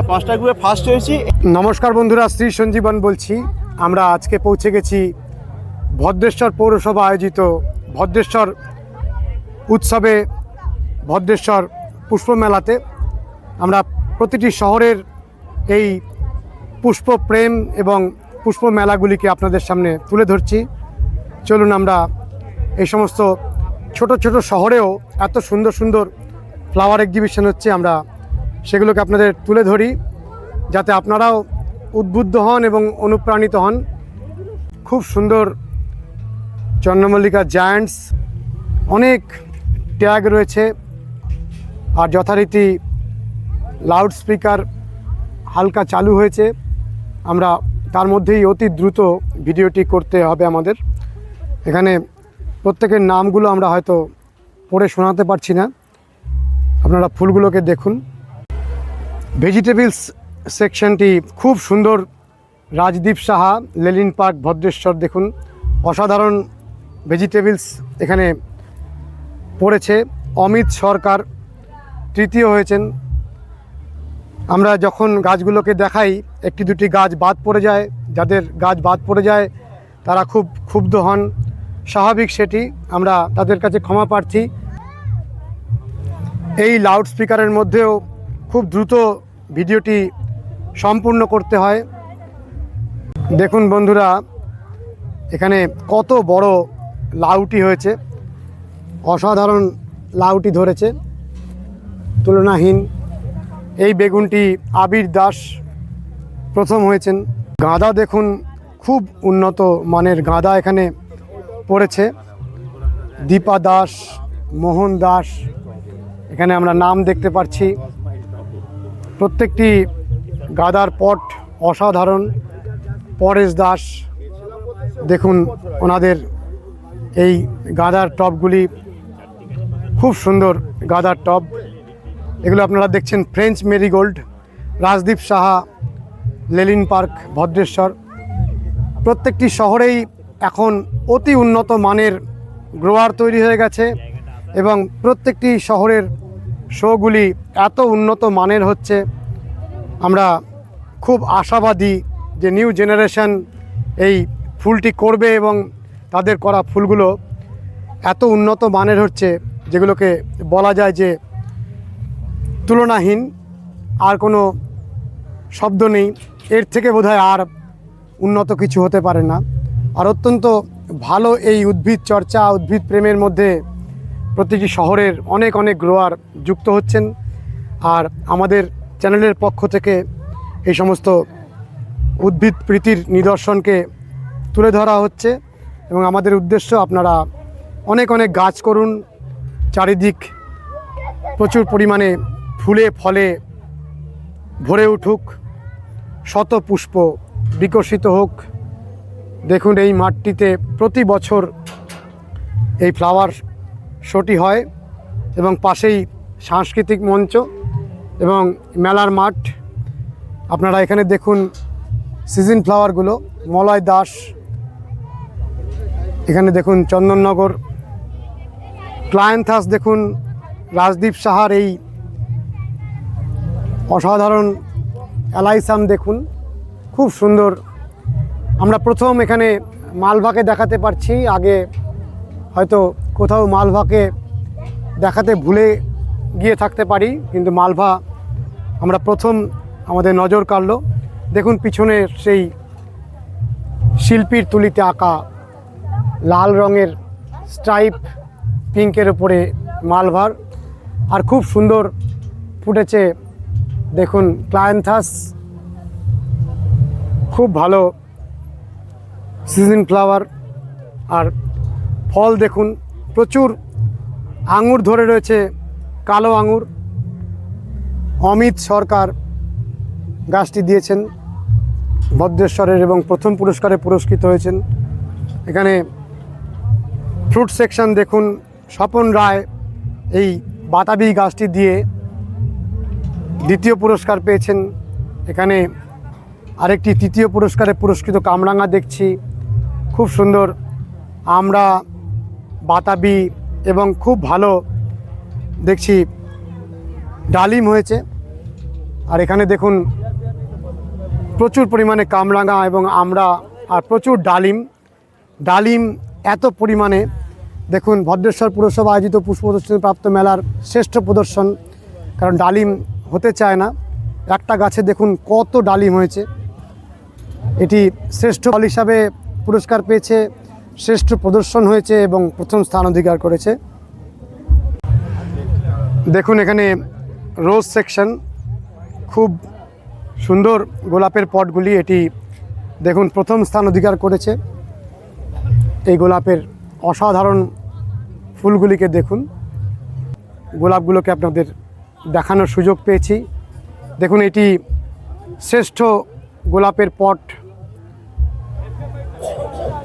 হ্যাঁ পাঁচটা গ্রুপে ফার্স্ট হয়েছি। নমস্কার বন্ধুরা, শ্রী সঞ্জীবন বলছি। আমরা আজকে পৌঁছে গেছি ভদ্রেশ্বর পৌরসভা আয়োজিত ভদ্রেশ্বর উৎসবে, ভদ্রেশ্বর পুষ্পমেলাতে। আমরা প্রতিটি শহরের এই পুষ্প প্রেম এবং পুষ্প মেলাগুলিকে আপনাদের সামনে তুলে ধরছি। চলুন আমরা এই সমস্ত ছোট ছোট শহরেও এত সুন্দর সুন্দর ফ্লাওয়ার এক্সিবিশন হচ্ছে, আমরা সেগুলোকে আপনাদের তুলে ধরি যাতে আপনারাও উদ্বুদ্ধ হন এবং অনুপ্রাণিত হন। খুব সুন্দর চন্দ্রমল্লিকা জায়ান্টস অনেক ট্যাগ রয়েছে আর যথারীতি লাউড স্পিকার হালকা চালু হয়েছে। আমরা তার মধ্যেই অতি দ্রুত ভিডিওটি করতে হবে আমাদের। এখানে প্রত্যেকের নামগুলো আমরা হয়তো পড়ে শোনাতে পারছি না। আপনারা ফুলগুলোকে দেখুন। ভেজিটেবলস সেকশনটি খুব সুন্দর। রাজদীপ সাহা, লেলিন পার্ক, ভদ্রেশ্বর দেখুন। অসাধারণ ভেজিটেবলস এখানে পড়েছে। অমিত সরকার তৃতীয় হয়েছেন। আমরা যখন গাছগুলোকে দেখাই, একটি দুটি গাছ বাদ পড়ে যায়। যাদের গাছ বাদ পড়ে যায়, তারা খুব ক্ষুব্ধ হন। স্বাভাবিক সেটি, আমরা তাদের কাছে ক্ষমা প্রার্থী। এই লাউড স্পিকারের মধ্যেও খুব দ্রুত ভিডিওটি সম্পূর্ণ করতে হয়। দেখুন বন্ধুরা, এখানে কত বড় লাউটি হয়েছে। অসাধারণ লাউটি ধরেছে। তুলনাহীন এই বেগুনটি আবির দাস প্রথম হয়েছেন। গাঁদা দেখুন, খুব উন্নত মানের গাঁদা এখানে পড়েছে। দীপা দাস, মোহন দাস, এখানে আমরা নাম দেখতে পাচ্ছি। প্রত্যেকটি গাদার পট অসাধারণ। পরেশ দাস, দেখুন ওনাদের এই গাদার টবগুলি খুব সুন্দর গাদার টব এগুলো আপনারা দেখছেন French marigold, Rajdeep Saha, Lenin park, Bhadreswar. প্রত্যেকটি শহরেই এখন অতি উন্নত মানের গ্রোয়ার তৈরি হয়ে গেছে এবং প্রত্যেকটি শহরের শোগুলি এত উন্নত মানের হচ্ছে। আমরা খুব আশাবাদী যে নিউ জেনারেশন এই ফুলটি করবে এবং তাদের করা ফুলগুলো এত উন্নত মানের হচ্ছে যেগুলোকে বলা যায় যে তুলনাহীন, আর কোনো শব্দ নেই। এর থেকে বোধহয় আর উন্নত কিছু হতে পারে না। আর অত্যন্ত ভালো এই উদ্ভিদ চর্চা, উদ্ভিদ প্রেমের মধ্যে প্রতিটি শহরের অনেক অনেক গ্রোয়ার যুক্ত হচ্ছেন। আর আমাদের চ্যানেলের পক্ষ থেকে এই সমস্ত উদ্ভিদ প্রীতির নিদর্শনকে তুলে ধরা হচ্ছে এবং আমাদের উদ্দেশ্য আপনারা অনেক অনেক গাছ করুন। চারিদিক প্রচুর পরিমাণে ফুলে, ফলে ভরে উঠুক, শত পুষ্প বিকশিত হোক। দেখুন এই মাঠটিতে প্রতি বছর এই ফ্লাওয়ার শোটি হয় এবং পাশেই সাংস্কৃতিক মঞ্চ এবং মেলার মাঠ। আপনারা এখানে দেখুন সিজন ফ্লাওয়ারগুলো, মলয় দাস, এখানে দেখুন চন্দননগর ক্লায়েন্থাস দেখুন, রাজদীপ সাহার এই অসাধারণ অ্যালাইসাম দেখুন, খুব সুন্দর। আমরা প্রথম এখানে মালভাকে দেখাতে পারছি, আগে হয়তো কোথাও মালভাকে দেখাতে ভুলে গিয়ে থাকতে পারি, কিন্তু মালভা আমরা প্রথম আমাদের নজর কাড়ল। দেখুন পিছনে সেই শিল্পীর তুলিতে আঁকা লাল রঙের স্ট্রাইপ পিঙ্কের উপরে মালভার। আর খুব সুন্দর ফুটেছে, দেখুন ক্লায়েন্থাস। খুব ভালো সিজন ফ্লাওয়ার। আর ফল দেখুন প্রচুর আঙুর ধরে রয়েছে, কালো আঙুর। অমিত সরকার গাছটি দিয়েছেন, ভদ্রেশ্বরের এবং প্রথম পুরস্কারে পুরস্কৃত হয়েছেন। এখানে ফ্রুট সেকশন দেখুন, স্বপন রায় এই বাতাবি গাছটি দিয়ে দ্বিতীয় পুরস্কার পেয়েছেন। এখানে আরেকটি তৃতীয় পুরস্কারে পুরস্কৃত কামরাঙা দেখছি, খুব সুন্দর। আমরা বাতাবি এবং খুব ভালো দেখছি ডালিম হয়েছে। আর এখানে দেখুন, প্রচুর পরিমাণে কামরাঙা এবং আমরা আর প্রচুর ডালিম। ডালিম এত পরিমাণে, দেখুন, ভদ্রেশ্বর পুরসভা আয়োজিত পুষ্প প্রদর্শনী প্রাপ্ত মেলার শ্রেষ্ঠ প্রদর্শন। কারণ ডালিম হতে চায় না। একটা গাছে দেখুন কত ডালিম হয়েছে। এটি শ্রেষ্ঠ ফল হিসাবে পুরস্কার পেয়েছে শ্রেষ্ঠ প্রদর্শন হয়েছে এবং প্রথম স্থান অধিকার করেছে। দেখুন এখানে রোজ সেকশন, খুব সুন্দর গোলাপের পটগুলি এটি দেখুন প্রথম স্থান অধিকার করেছে। এই গোলাপের অসাধারণ ফুলগুলিকে দেখুন। গোলাপগুলোকে আপনাদের দেখানোর সুযোগ পেয়েছি। দেখুন এটি শ্রেষ্ঠ গোলাপের পট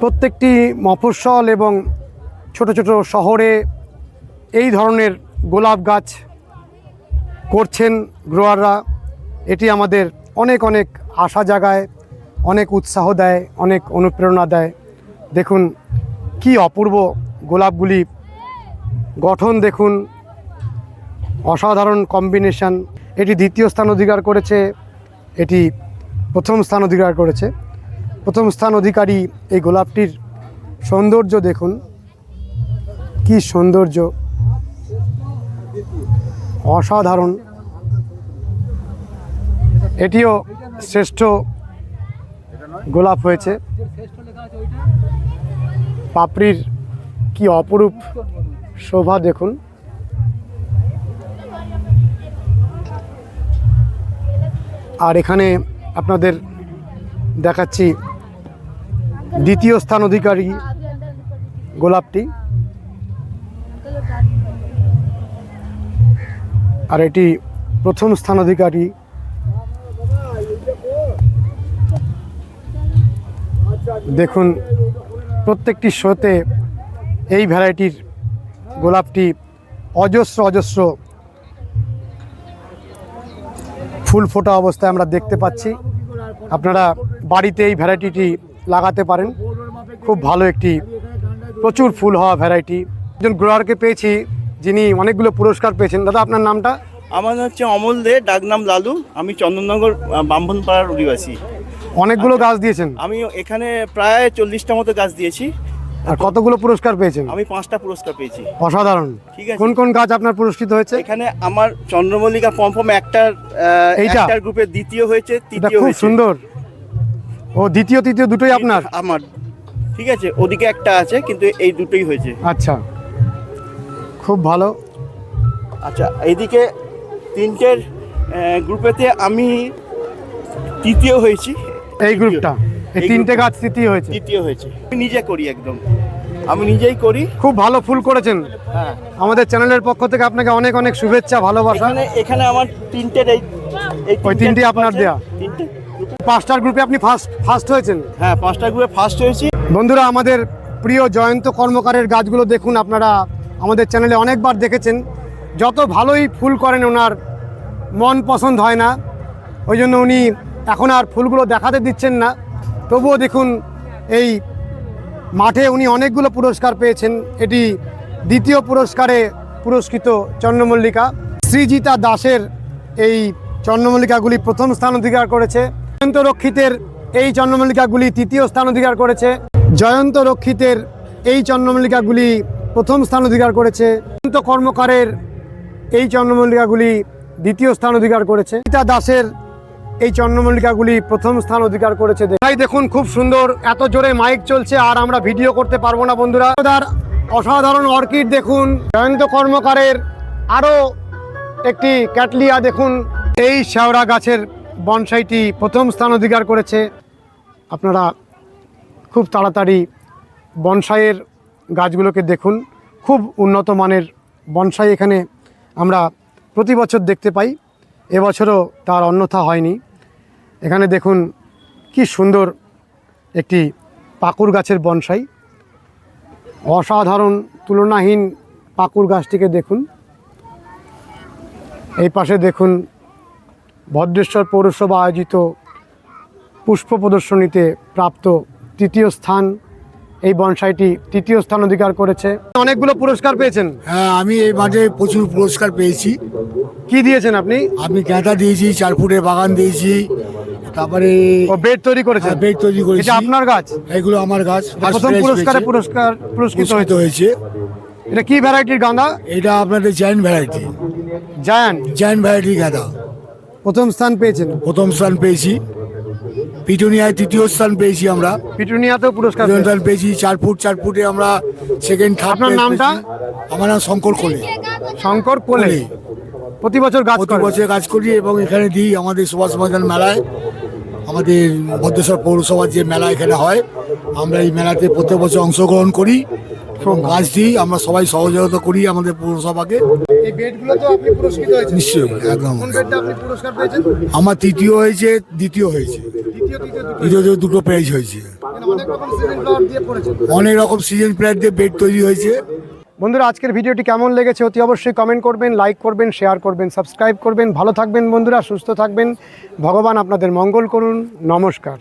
প্রত্যেকটি মফস্বল এবং ছোট ছোট শহরে এই ধরনের গোলাপ গাছ করছেন গ্রোয়াররা। এটি আমাদের অনেক অনেক আশা জাগায়, অনেক উৎসাহ দেয়, অনেক অনুপ্রেরণা দেয়। দেখুন কি অপূর্ব গোলাপগুলি। গঠন দেখুন, অসাধারণ কম্বিনেশন। এটি দ্বিতীয় স্থান অধিকার করেছে, এটি প্রথম স্থান অধিকার করেছে। প্রথম স্থান অধিকারী এই গোলাপটির সৌন্দর্য দেখুন। কি সৌন্দর্য। অসাধারণ। এটিও শ্রেষ্ঠ গোলাপ হয়েছে। পাপড়ির কি অপরূপ শোভা দেখুন। আর এখানে আপনাদের দেখাচ্ছি দ্বিতীয় স্থান অধিকারী গোলাপটি। আর এটি প্রথম স্থান অধিকারী দেখুন, প্রত্যেকটি শোতে এই ভ্যারাইটির গোলাপটি অজস্র অজস্র ফুল ফোটা অবস্থায় আমরা দেখতে পাচ্ছি। আপনারা বাড়িতে এই ভ্যারাইটিটি লাগাতে পারেন। খুব ভালো একটি প্রচুর ফুল হওয়া ভ্যারাইটি একজন গ্রোয়ারকে পেয়েছি যিনি অনেকগুলো পুরস্কার পেয়েছেন। দাদা আপনার নামটা? আমার হচ্ছে অমল দে ডাকনাম লালু। আমি চন্দননগর বামবনপাড়ার অধিবাসী। অনেকগুলো গাছ দিয়েছেন? আমি এখানে প্রায় চল্লিশটা মতো গাছ দিয়েছি। আর কতগুলো পুরস্কার পেয়েছেন? আমি পাঁচটা পুরস্কার পেয়েছি। অসাধারণ। ঠিক আছে। কোন কোন গাছ আপনার পুরস্কৃত হয়েছে? এখানে আমার চন্দ্রমল্লিকা পম্পম একটার একটার গ্রুপে দ্বিতীয় হয়েছে তৃতীয় খুব সুন্দর। ও দ্বিতীয় তৃতীয় দুটোই আপনার? আমার। ঠিক আছে ওদিকে একটা আছে কিন্তু এই দুটোই হয়েছে। আচ্ছা। খুব ভালো। আচ্ছা এইদিকে তিনটের গ্রুপেতে আমি তৃতীয় হয়েছি। এই গ্রুপটা? এই তিনটে গাছ তৃতীয় হয়েছে? তৃতীয় হয়েছে। আমি নিজে করি একদম। আমি নিজেই করি। খুব ভালো ফুল করেছেন। হ্যাঁ। আমাদের চ্যানেলের পক্ষ থেকে আপনাকে অনেক অনেক শুভেচ্ছা ভালোবাসা। এখানে এখানে আমার তিনটের এই এই ওই তিনটে আপনার। দেয়া? তিনটে? পাঁচটার গ্রুপে আপনি ফার্স্ট ফার্স্ট হয়েছেন? হ্যাঁ পাঁচটা গ্রুপে ফার্স্ট হয়েছি। বন্ধুরা আমাদের প্রিয় জয়ন্ত কর্মকারের গাছগুলো দেখুন আপনারা আমাদের চ্যানেলে অনেকবার দেখেছেন। যত ভালোই ফুল করেন ওনার মন পছন্দ হয় না। ওই জন্য উনি এখন আর ফুলগুলো দেখাতে দিচ্ছেন না। তবুও দেখুন এই মাঠে উনি অনেকগুলো পুরস্কার পেয়েছেন। এটি দ্বিতীয় পুরস্কারে পুরস্কৃত চন্দ্রমল্লিকা। শ্রীজিতা দাসের এই চন্দ্রমল্লিকাগুলি প্রথম স্থান অধিকার করেছে। জয়ন্ত রক্ষিতের এই চন্দ্রমল্লিকাগুলি তৃতীয় স্থান অধিকার করেছে। জয়ন্ত রক্ষিতের এই চন্দ্রমল্লিকাগুলি প্রথম স্থান অধিকার করেছে। জয়ন্ত কর্মকারের এই চন্দ্রমল্লিকাগুলি দ্বিতীয় স্থান অধিকার করেছে। রীতা দাসের এই চন্দ্রমল্লিকাগুলি প্রথম স্থান অধিকার করেছে। ভাই, দেখুন, খুব সুন্দর, এত জোরে মাইক চলছে, আর আমরা ভিডিও করতে পারব না, বন্ধুরা। অসাধারণ অর্কিড, দেখুন, জয়ন্ত কর্মকারের আরও একটি ক্যাটলিয়া, দেখুন, এই শেওড়া গাছের বনসাইটি প্রথম স্থান অধিকার করেছে। আপনারা খুব তাড়াতাড়ি বনসাইয়ের গাছগুলোকে দেখুন। খুব উন্নত মানের বনসাই এখানে আমরা প্রতি বছর দেখতে পাই। এবছরও তার অন্যথা হয়নি। এখানে দেখুন কি সুন্দর একটি পাকুর গাছের বনসাই। অসাধারণ, তুলনাহীন পাকুর গাছটিকে দেখুন। এই পাশে দেখুন ভদ্রেশ্বর পৌরসভা আয়োজিত পুষ্প প্রদর্শনীতে প্রাপ্ত তৃতীয় স্থান এই বনসাইটি তৃতীয় স্থান অধিকার করেছে। অনেকগুলো পুরস্কার পেয়েছেন। হ্যাঁ আমি এই মাঠে প্রচুর পুরস্কার পেয়েছি। কি দিয়েছেন আপনি? আমি গাঁদা দিয়েছি চার ফুটের বাগান দিয়েছি তারপরে ও বেড তৈরি করেছেন? হ্যাঁ, বেড তৈরি করেছি। এটা আপনার গাছ? এগুলো আমার গাছ প্রথম পুরস্কারে পুরস্কার পুরস্কৃত হয়েছে। এটা কি ভ্যারাইটির গাঁদা? এটা আপনাদের giant variety giant giant variety গাঁদা। প্রথম স্থান পেয়েছেন। প্রথম স্থান পেয়েছি। পিটুনিয়ায় তৃতীয় স্থান পেয়েছি আমরা। পিটুনিয়াতেও পুরস্কার তৃতীয় স্থান পেয়েছি চার ফুট চার ফুটে আমরা সেকেন্ড থার্ড আপনার নামটা? আমার নাম শঙ্কর কোলে। শঙ্কর কোলে। কোলে। প্রতি বছর গাছ প্রতি বছর কাজ করি এবং এখানে দিই আমাদের সুভাষ ময়দান মেলায়। আমাদের ভদ্রেশ্বর পৌরসভার যে মেলা এখানে হয় আমরা এই মেলাতে প্রত্যেক বছর অংশগ্রহণ করি। এবং গাছ দিই আমরা সবাই সহযোগিতা করি আমাদের পৌরসভাকে। এই বেডগুলো তো আপনি পুরস্কৃত হয়েছেন। নিশ্চয়ই একদম। কোন বেডটা আপনি পুরস্কার পেয়েছেন? আমার তৃতীয় হয়েছে দ্বিতীয় হয়েছে। দ্বিতীয় দুটো। প্রাইজ হয়েছে। অনেক রকম সিজন প্ল্যান দিয়ে বেড তৈরি হয়েছে। বন্ধুরা আজকের ভিডিওটি কেমন লেগেছে অতি অবশ্যই কমেন্ট করবেন লাইক করবেন শেয়ার করবেন সাবস্ক্রাইব করবেন। ভালো থাকবেন বন্ধুরা সুস্থ থাকবেন। ভগবান আপনাদের মঙ্গল করুন। নমস্কার।